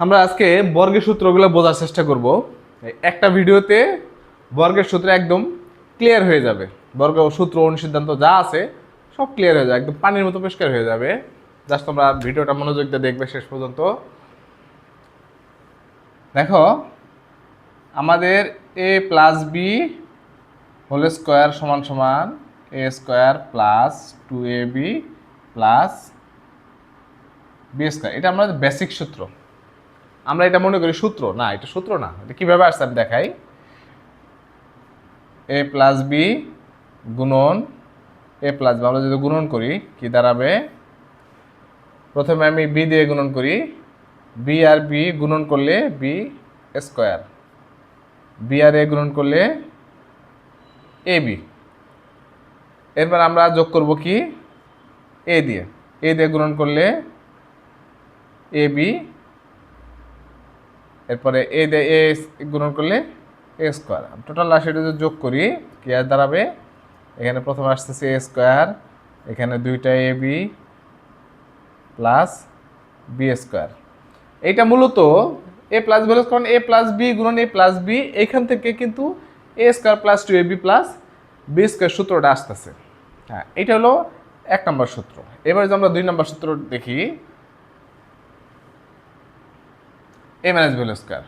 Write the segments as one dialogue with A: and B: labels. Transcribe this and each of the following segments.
A: আমরা আজকে বর্গের সূত্রগুলো বোঝার চেষ্টা করব। একটা ভিডিওতে বর্গের সূত্র একদম ক্লিয়ার হয়ে যাবে। বর্গ সূত্র অনুসিদ্ধান্ত যা আছে সব ক্লিয়ার হয়ে যাবে, একদম পানির মতো পরিষ্কার হয়ে যাবে। জাস্ট তোমরা ভিডিওটা মনোযোগ দিয়ে দেখবে শেষ পর্যন্ত। দেখো, আমাদের A plus B whole square সমান সমান A square plus two A B plus B square এটা আমাদের বেসিক সূত্র। আমরা এটা মনে করি সূত্র, না, এটা সূত্র না, এটা কীভাবে আসছে আমি দেখাই। এ প্লাস বি গুণন, এ প্লাস বি আমরা যদি গুণন করি, কি দাঁড়াবে? প্রথমে আমি বি দিয়ে গুণন করি বি আর বি গুণন করলে বি স্কোয়ার বি আর এ গুণন করলে এ বি এরপর আমরা যোগ করব কি? এ দিয়ে এ দিয়ে গুণন করলে এ বি এরপরে এ দিয়ে এ গুণন করলে এ স্কোয়ার। টোটাল রাশিটা যদি যোগ করি, কি আর দাঁড়াবে? এখানে প্রথমে আসতেছে এ স্কোয়ার, এখানে দুইটা A B plus B square. এইটা মূলত এ প্লাস ভ্যালুস কারণ এ প্লাস বি গুণন এ প্লাস বি এইখান থেকে কিন্তু A square plus two A B plus B square সূত্রটা আসতেছে। হ্যাঁ এটা হলো এক নম্বর সূত্র। এবার যদি আমরা দুই নম্বর সূত্র দেখি এ মাইনাস ভ্যালু স্কোয়ার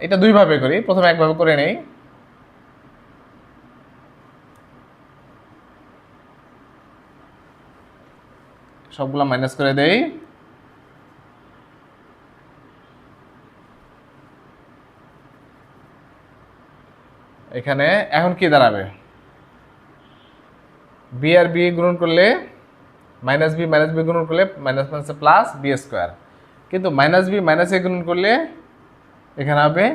A: এটা দুইভাবে করি, প্রথমে একভাবে করে নেই। সবগুলো মাইনাস করে দেই। এখানে এখন কি দাঁড়াবে? বি আর বি গুণন করলে মাইনাস বি মাইনাস বি গুণন করলে মাইনাস মাইনাসে প্লাস বি স্কোয়ার কিন্তু মাইনাস বি মাইনাস এ গুণন করলে এখানে হবে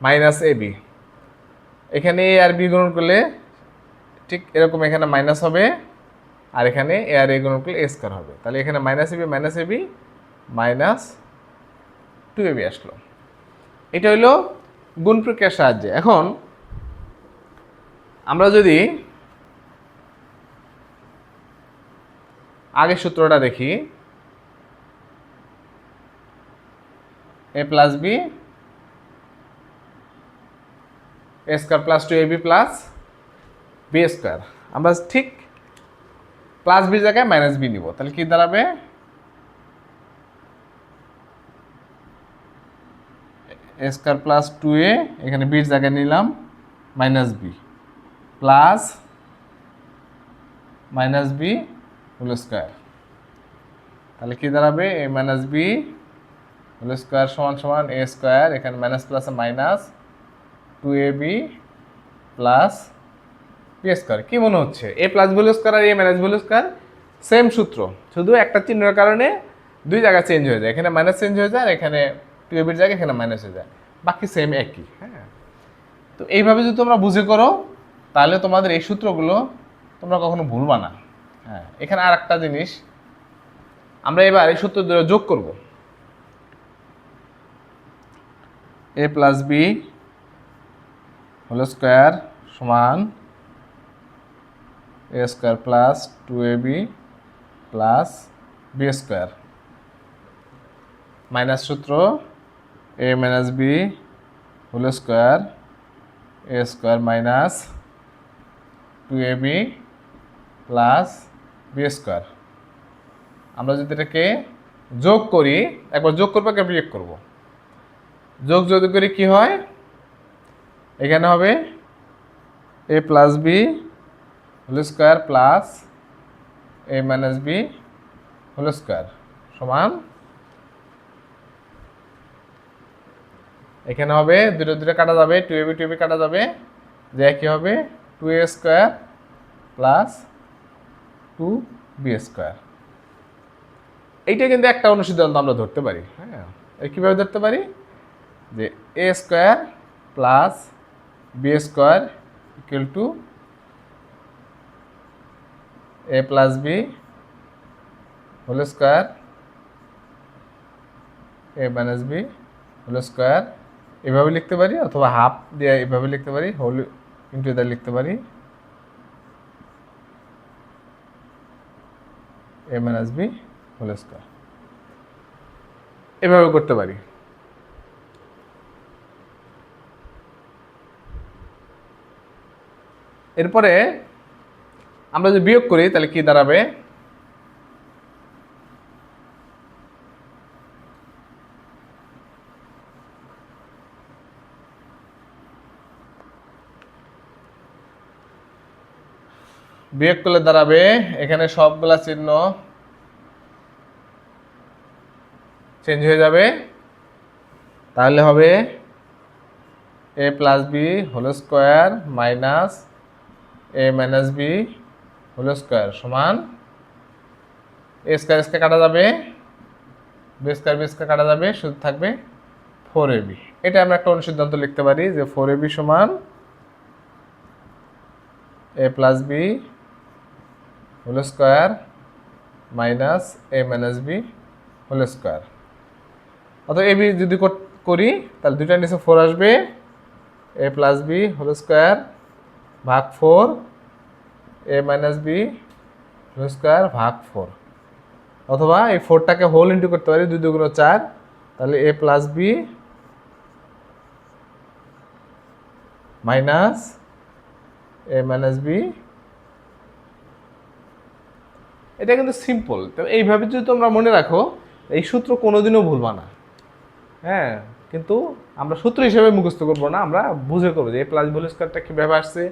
A: মাইনাস এ বি এখানে এ আর বি গুণন করলে ঠিক এরকম এখানে মাইনাস হবে আর এখানে এ আর এ গুণন করলে এ স্কোয়ার হবে। তাহলে এখানে minus A B minus A B minus two A B আসলো। এটা হইল গুণ প্রক্রিয়ার সাহায্যে। এখন আমরা যদি আগের সূত্রটা দেখি A plus B A square plus two A B plus B square আমরা ঠিক প্লাস বির জায়গায় মাইনাস বি নিব। তাহলে কি দাঁড়াবে? A square plus two A এখানে বির জায়গায় নিলাম minus B plus minus B whole square তাহলে কি দাঁড়াবে? A minus B whole square সমান সমান এ স্কোয়ার, এখানে মাইনাস প্লাসে minus two A B plus B square. কী মনে হচ্ছে? A plus value square R A minus value square same সূত্র। শুধু একটা চিহ্নের কারণে দুই জায়গা চেঞ্জ হয়ে যায়। এখানে মাইনাস চেঞ্জ হয়ে যায় আর এখানে টু এ বির জায়গায় এখানে মাইনাস হয়ে যায়। বাকি সেম একই হ্যাঁ? তো এইভাবে যদি তোমরা বুঝে করো, তাহলে তোমাদের এই সূত্রগুলো তোমরা কখনো ভুলবা না। হ্যাঁ এখানে আর একটা জিনিস, আমরা এবার এই সূত্র যোগ করব। A plus B whole square সমান A square plus two A B plus B square minus সূত্র A minus B whole square A square minus two A B plus B square আমরা যদি এটাকে যোগ করি, একবার যোগ করব একবার বিয়োগ করব? যোগ যদি করি কি হয়? এখানে হবে A plus B whole square plus A minus B whole square সমান এখানে হবে দুটো দুটো কাটা যাবে two A B two B কাটা যাবে যে কি হবে? Two A square plus two B square এইটা কিন্তু একটা অনুসিদ্ধান্ত আমরা ধরতে পারি হ্যাঁ? কীভাবে ধরতে পারি? যে A square plus B square equal to A plus B whole square A minus B whole square এভাবে লিখতে পারি অথবা হাফ দিয়ে এভাবে লিখতে পারি হোল ইন্টু এটা লিখতে পারি। A minus B whole square এভাবে করতে পারি। এরপরে আমরা যদি বিয়োগ করি, তাহলে কি দাঁড়াবে? বিয়োগ করলে দাঁড়াবে এখানে সবগুলা চিহ্ন চেঞ্জ হয়ে যাবে। তাহলে হবে A plus B whole square minus A minus B whole square সমান এ স্কোয়ার স্কোয়ার কাটা যাবে, বি স্কোয়ার বি স্কোয়ার কাটা যাবে, শুধু থাকবে ফোর এ বি এটা আমরা একটা অনুসিদ্ধান্ত লিখতে পারি যে ফোর এ বি সমান A plus B whole square minus A minus B whole square. অত এ বি যদি কর- তাহলে দুইটার নিচে ফোর আসবে, A plus B whole square ভাগ four A minus B square ভাগ ফোর অথবা এই ফোরটাকে হোল ইন্টু করতে পারি, দুই দুগুণ চার, তাহলে A plus B minus A minus B এটা কিন্তু সিম্পল তো এইভাবে যদি তোমরা মনে রাখো, এই সূত্র কোনোদিনও ভুলবা না। হ্যাঁ কিন্তু আমরা সূত্র হিসেবে মুখস্থ করব না, আমরা বুঝে করব যে এ প্লাস ভ্যালু স্কোয়ারটা কীভাবে আসছে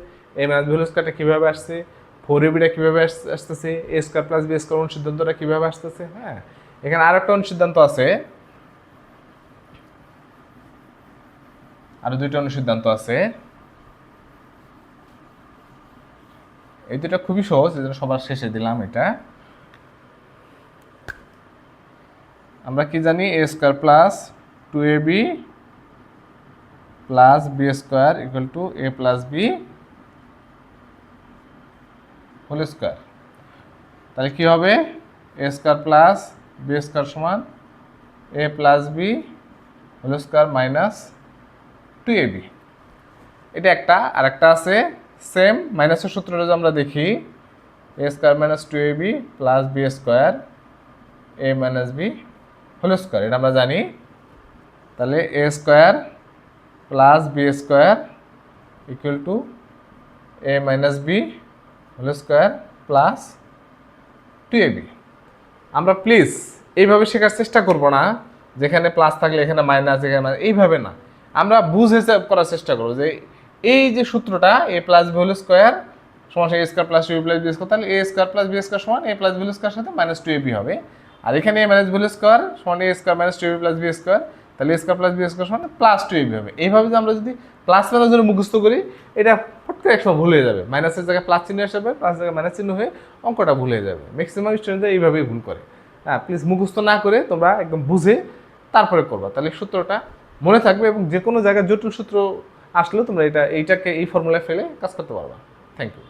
A: এ মাইনাস ভ্যালু স্কোয়ারটা কীভাবে আসছে। ফোর এবিটা কীভাবে আসতেছে? A square plus B square অনুসিদ্ধান্তটা কীভাবে আসতেছে? হ্যাঁ এখানে আর একটা অনুসিদ্ধান্ত আছে। আরও দুইটা অনুসিদ্ধান্ত আছে। এই দুটো খুবই সহজ জন্য সবার শেষে দিলাম এটা। আমরা কি জানি? A square plus two A B plus B square equal to A plus B whole square. তাহলে কি হবে? A square plus B square সমান A plus B whole square minus two A B. এটা একটা আর একটা আছে, সেম, মাইনাসের সূত্রটা যদি আমরা দেখি, A square minus two A B plus B square A minus B whole square. এটা আমরা জানি। তাহলে A square plus B square equal to A minus B whole square plus two A B. আমরা প্লিজ এইভাবে শেখার চেষ্টা করব না, যেখানে প্লাস থাকলে এখানে মাইনাস, এখানে এইভাবে না। আমরা বুঝে করার চেষ্টা করব যে এই যে সূত্রটা, A plus B whole square সমান A square plus two plus B square, তাহলে A square plus B square সমান এ প্লাস বি স্কোয়ার সাথে মাইনাস টু এ বি হবে। আর এখানে এ মাইনাস বি স্কোয়ার সমান A square minus two A plus B square তাহলে square plus B square সমান plus two A হবে এইভাবে যে আমরা যদি প্লাস মাইনাস ধরে মুখস্থ করি, এটা ফট করে একসময় ভুলে যাবে। মাইনাসের জায়গায় প্লাস চিহ্ন আসবে প্লাস জায়গায় মাইনাস চিহ্ন হয়ে অঙ্কটা ভুলে যাবে। ম্যাক্সিমাম স্টুডেন্টরা এইভাবেই ভুল করে। হ্যাঁ প্লিজ মুখস্থ না করে তোমরা একদম বুঝে তারপরে করবা। তাহলে সূত্রটা মনে থাকবে এবং যে কোনো জায়গায় জটিল সূত্র আসলেও তোমরা এটা, এইটাকে এই ফর্মুলায় ফেলে কাজ করতে পারবা। Thank you